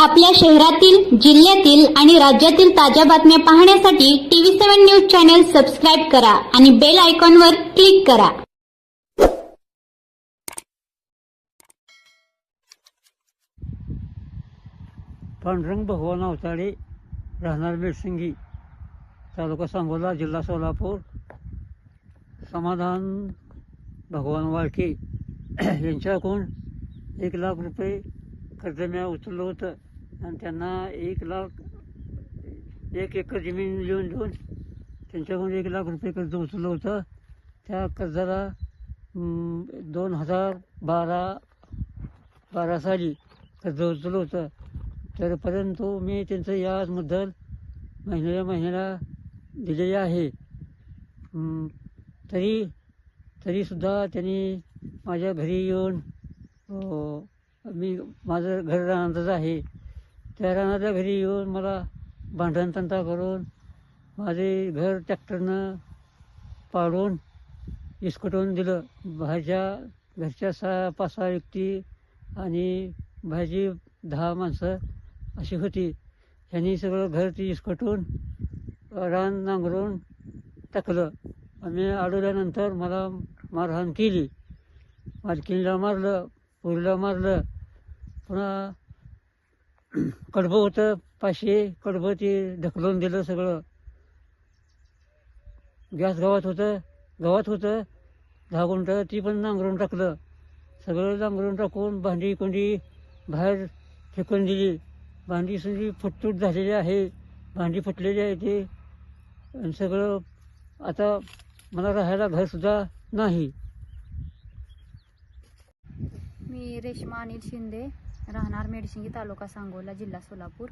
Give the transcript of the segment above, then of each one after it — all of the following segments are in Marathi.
आपल्या शहरातील जिल्ह्यातील आणि राज्यातील ताज्या बातम्या पाहण्यासाठी TV seven news channel subscribe करा आणि बेल आयकॉनवर क्लिक करा. पांडुरंग भगवान अवताडे राहणार बेडसिंगी तालुका सांगोला जिल्हा सोलापूर. समाधान भगवान वाळके यांच्याकडून एक लाख रुपये कर्ज मी उचललं होतं. आणि त्यांना एक लाख एक एकर जमीन लिहून देऊन त्यांच्याकडून एक लाख रुपये कर्ज उचललं होतं. त्या कर्जाला दोन हजार बारा बारा साली कर्ज उचललं होतं. तर परंतु मी त्यांचं याबद्दल महिन्याला महिन्याला दिलेले आहे. तरी तरीसुद्धा त्यांनी माझ्या घरी येऊन मी माझं घर राहणारच आहे. त्या राहणाऱ्या घरी येऊन मला भांडण तंटा करून माझे घर ट्रॅक्टरनं पाडून इसकटून दिलं. भाज्या घरच्या सहा पाच सहा व्यक्ती आणि भाजी दहा माणसं अशी होती. ह्यांनी सगळं घर ती इसकटून रान नांगरून टाकलं. आम्ही अडवल्यानंतर मला मारहाण केली. मालकीणला मारलं पुरीला मारलं. पुन्हा कडबं होतं पाचशे कडबं ते ढकलून दिलं सगळं. गॅस गावात होतं गावात होतं दहा गुंठ ती पण नांगरून टाकलं. सगळं नांगरून टाकून भांडी कोंडी बाहेर फेकून दिली. भांडी सगळी फुटतूट झालेली आहे. भांडी फुटलेली आहे ते. आणि सगळं आता मला राहायला घरसुद्धा नाही. मी रेश्मा अनिल शिंदे. राहणार मेडशिंगी तालुका सांगोला जिल्हा सोलापूर.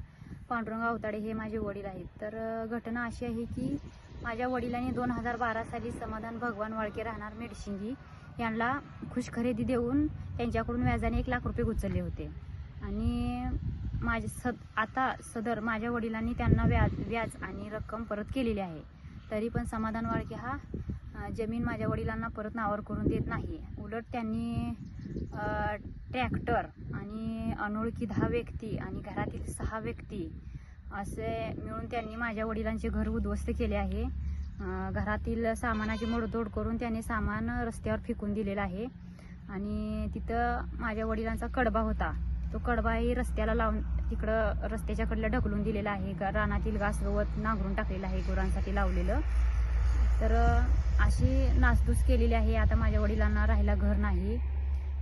पांडुरंग अवताडे हे माझे वडील आहेत. तर घटना अशी आहे की माझ्या वडिलांनी दोन हजार बारा साली समाधान भगवान वाळके राहणार मेडशिंगी यांना खुश खरेदी देऊन त्यांच्याकडून व्याजाने एक लाख रुपये उचलले होते. आणि माझे सद आता सदर माझ्या वडिलांनी त्यांना व्याज व्याज आणि रक्कम परत केलेली आहे. तरी पण समाधान वाळके हा जमीन माझ्या वडिलांना परत नावावर करून देत नाही. उलट त्यांनी ट्रॅक्टर आणि अनोळखी दहा व्यक्ती आणि घरातील सहा व्यक्ती असे मिळून त्यांनी माझ्या वडिलांचे घर उद्ध्वस्त केले आहे. घरातील सामानाची मोडतोड करून त्यांनी सामान रस्त्यावर फेकून दिलेलं आहे. आणि तिथं माझ्या वडिलांचा कडबा होता. तो कडबाही रस्त्याला लावून तिकडं रस्त्याच्या कडला ढकलून दिलेला आहे. रानातील घास गवत नांगरून टाकलेलं आहे गुरांसाठी लावलेलं. तर अशी नासधूस केलेली आहे. आता माझ्या वडिलांना राहायला घर नाही.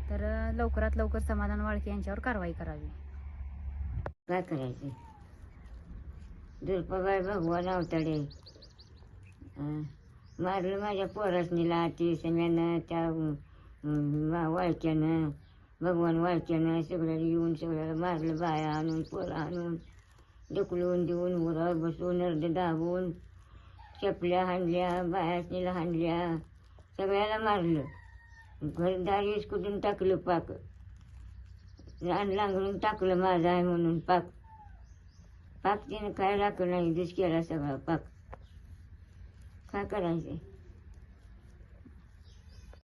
तर लवकरात लवकर समाधान वाळके यांच्यावर कारवाई करावी. काय करायचं? दुर्पगाय भगवान अवतडे. मारलं माझ्या पोरसनीला ती सगळ्यानं त्या वाळक्यानं भगवान वाळक्यानं सगळ्याला येऊन सगळ्याला मारलं बाया आणून पोरं आणून ढकलून देऊन उरावर बसून अर्ध दाबून चपल्या हाणल्या बायासनीला हाणल्या सगळ्याला मारलं. घरदारी कुठून टाकलं पाक रान लांगरून टाकलं माझं आहे म्हणून पाक पाक तिने काय राखलं नाही दुस केला सगळा पाक काय करायचं